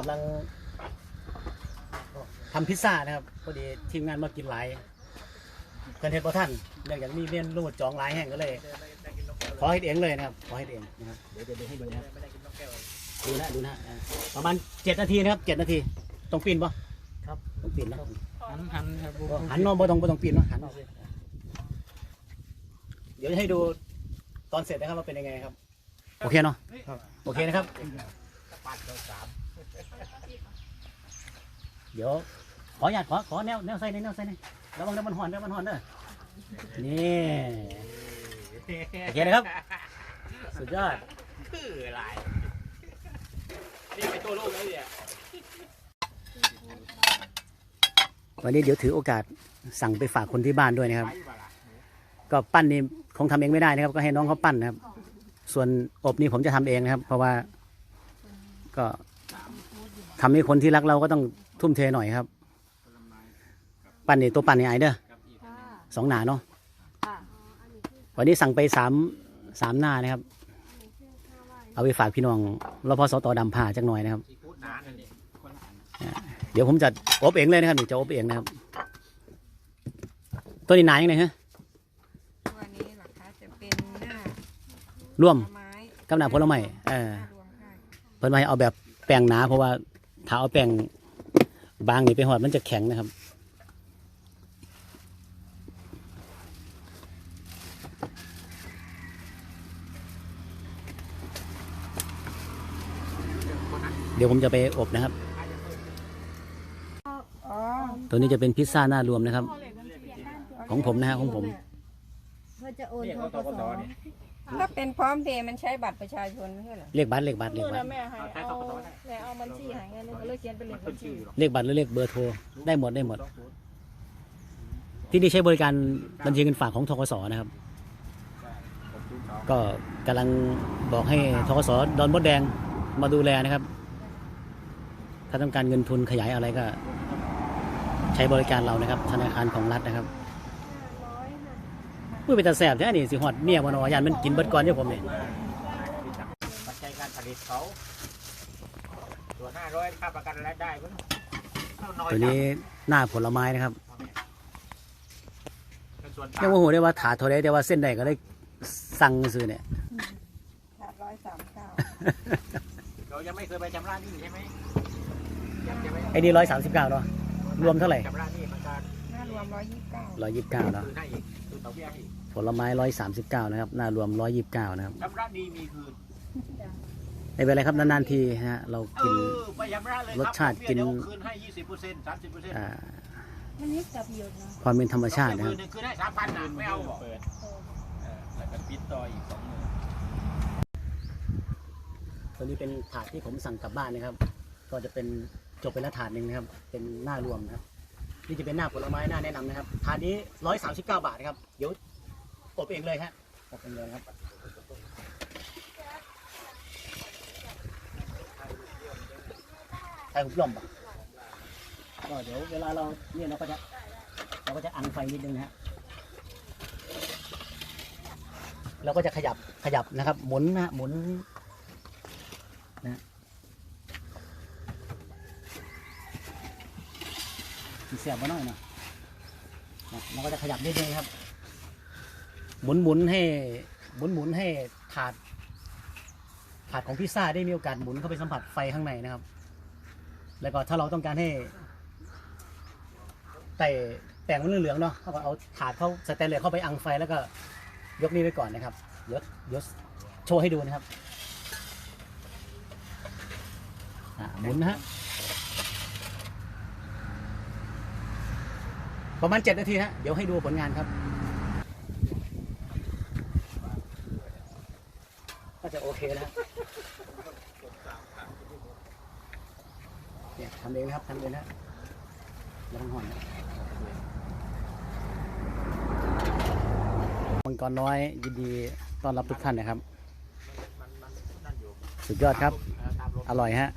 กำลังทำพิซซ่านะครับพอดีทีมงานมากินหลายเกินเทปท่านเนื่องจากมีเมนูจองหลายแห่งก็เลย ขอให้เองเลยนะครับ ขอให้เองนะครับเดี๋ยวจะดูให้ดูนะครับดูนะดูนะอ่าประมาณเจ็ดนาทีนะครับเจ็ดนาทีต้องปีนปะครับต้องปีนนะหันหันครับหันเนอนบ่ต้องบ่ต้องปีนเนาะหันเอาสิเดี๋ยวจะให้ดูตอนเสร็จนะครับว่าเป็นยังไงครับ โอเคเนาะโอเคนะครับเดี๋ยว ขออยากขอขอแนวแนวใส่ในอยแนวใส่ในอยระวังเดี๋ยวมันห่อนเดี๋ยวมันห่อนเด้อนี่โอเคนะครับ สุดยอดคืออะไรนี่ไปตัวโลกแล้วเนี่ยวันนี้เดี๋ยวถือโอกาสสั่งไปฝากคนที่บ้านด้วยนะครับ ก็ปั้นนี่คงทำเองไม่ได้นะครับ ก็ให้น้องเขาปั้นนะครับ ส่วนอบนี่ผมจะทำเองนะครับ เพราะว่าก็ ทำให้คนที่รักเราก็ต้องทุ่มเทหน่อยครับ ปั้นนี่ตัวปั้นนี่ไอเด้อสองหนาเนาะวันนี้สั่งไปสามสามหน้านะครับ เอาไปฝากพี่น้องรพสตดำผ่าจักหน่อยนะครับพูดนานนั่นเองเดี๋ยวผมจะอบเองเลยนะครับนี่จะอบเองนะครับตัวนี้หนายังไงฮะตัวนี้เหรอคะจะเป็นหน้าร่วมผลไม้กับหนาผลไม้เออ หน้ารวมค่ะเพิ่นว่าให้เอาแบบแป้งหนาเพราะว่า ถ้าเอาแป้งบางนี่ไปหอดมันจะแข็งนะครับ เดี๋ยวผมจะไปอบนะครับ ตัวนี้จะเป็นพิซซ่าหน้ารวมนะครับ ของผมนะฮะของผม เพื่อจะโอนเรียกทเขากตกสสเนี่ย ถ้าเป็นพร้อมเพย์มันใช้บัตรประชาชนไม่ใช่เหรอเลขบัตรเลขบัตรเลขเมื่อบัตนะรแม่ให้เอาแม่เอาบัญชีหายเงินหนูก็เลยเขียนเป็นเลขบัญชีเลขบัตรหรือเลขเบอร์โทรได้หมดได้หมด ที่นี่ใช้บริการบัญชีเงินฝากของทกสนะครับ ก็กำลังบอกให้ทกสดอนมดแดงมาดูแลนะครับ ถ้าต้องการเงินทุนขยายอะไรก็ ใช้บริการเรานะครับ ธนาคารของรัฐนะครับ เมื่อเป็นตาแสบแท้นี่สิหอดเมียวันอยานมันกินเบิดก่อนเดี๋ยวผมเนี่ยปัจจัยการผลิตเขาตัวห้าร้อยค่าประกันรายได้มั้งตัวนี้หน้าผลไม้นะครับยังโมโหได้ว่าถาดเท่าไรแต่ว่าเส้นใดก็ได้สั่งซื้อเนี่ยขาดร้อยสามเก้าเรายังไม่เคยไปชำระหนี้ใช่ไหมไอ้นี่ร้อยสามสิบเก้าเนาะรวมเท่าไหร่ชำระหนี้มันก็หน้าร วมร้อยยี่สิบเก้าร้อยยี่สิบเก้าเนาะคืนให้อีกคืนต่อเบี้ยให้อีกผลไม้ร้อยสามสิบเก้านะครับหน้ารวมร้อยยี่สิบเก้านะครับชำระหนี้มีคืนไม่เป็นไรครับนานๆทีนะฮะเราเอกิน อไปชำระเลยคบรสชาติกิน เดี๋ยวคืนให้ยี่สิบเปอร์เซ็นต์สามสิบเปอร์เซ็นต์อ่ามันนี่จับเยอะนะความเป็นธรรมชาตินะครับคืนหนึ่งคืนให้สามพันนะไม่เอาบอกแล้วก็ปิดต่ออีกสองหมื่นตัวนี้เป็นถาดที่ผมสั่งกลับบ้านนะครับ ก็จะเป็นจบไปแล้วถาดหนึ่งนะครับ เป็นหน้ารวมนะครับ นี่จะเป็นหน้าผลไม้หน้าแนะนำนะครับถาดนี้ร้อยสามสิบเก้าบาทนะครับเดี๋ยวอบเองเลยฮะอบเองเลยครับใส่หุบลมปะก็เดี๋ยวเวลาเราเนี่ยเราก็จะเราก็จะอังไฟนิดนึงนะฮะเราก็จะขยับขยับนะครับ หมุนนะฮะหมุนนะฮะ เสียบมาหน่อยนะนะเราก็จะขยับนิดนึงครับ หมุนหมุนให้หมุนหมุนให้ถาดถาดของพิซซ่าได้มีโอกาสหมุนเข้าไปสัมผัสไฟข้างในนะครับ แล้วก็ถ้าเราต้องการให้แต่แต่งมันเหลืองๆเนาะเขาก็เอาถาดเข้าสแตนเลสเข้าไปอังไฟแล้วก็ยกนี้ไว้ก่อนนะครับเดี๋ยวเดี๋ยวโชว์ให้ดูนะครับหมุนนะฮะ ประมาณเจ็ดนาทีฮะเดี๋ยวให้ดูผลงานครับก็จะโอเคแล้วฮะเนี่ยทำเองครับทำเองนะแล้วต้องห่อนะมังกรน้อยยินดีต้อนรับทุกท่านนะครับ สุดยอดครับ อร่อยฮะ